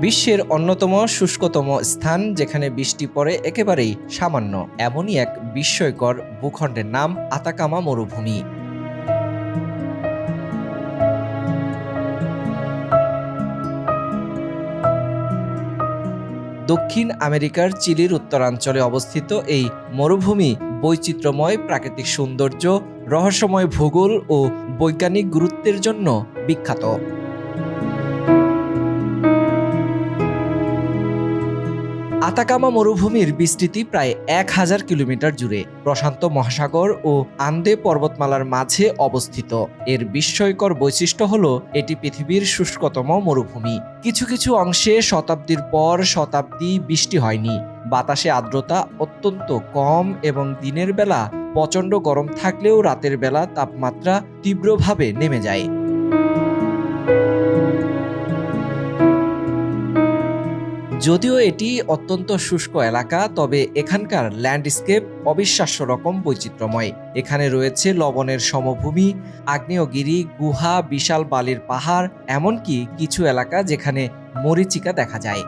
বিশ্বের অন্যতম শুষ্কতম স্থান যেখানে বৃষ্টি পড়ে একেবারেই সামান্য, এমনই এক বিস্ময়কর ভূখণ্ডের নাম আতাকামা মরুভূমি। দক্ষিণ আমেরিকার চিলির উত্তরাঞ্চলে অবস্থিত এই মরুভূমি বৈচিত্র্যময় প্রাকৃতিক সৌন্দর্য, রহস্যময় ভূগোল ও বৈজ্ঞানিক গুরুত্বের জন্য বিখ্যাত। আতাকামা মরুভূমির বিস্তৃতি প্রায় এক হাজার কিলোমিটার জুড়ে প্রশান্ত মহাসাগর ও আন্দে পর্বতমালার মাঝে অবস্থিত। এর বিস্ময়কর বৈশিষ্ট্য হল, এটি পৃথিবীর শুষ্কতম মরুভূমি। কিছু কিছু অংশে শতাব্দীর পর শতাব্দী বৃষ্টি হয়নি। বাতাসে আর্দ্রতা অত্যন্ত কম এবং দিনের বেলা প্রচণ্ড গরম থাকলেও রাতের বেলা তাপমাত্রা তীব্রভাবে নেমে যায়। যদিও এটি অত্যন্ত শুষ্ক এলাকা, তবে এখানকার ল্যান্ডস্কেপ অবিশ্বাস্য রকম বৈচিত্র্যময়। এখানে রয়েছে লবণের সমভূমি, আগ্নেয়গিরি, গুহা, বিশাল বালির পাহাড়, এমনকি কিছু এলাকা যেখানে মরিচিকা দেখা যায়।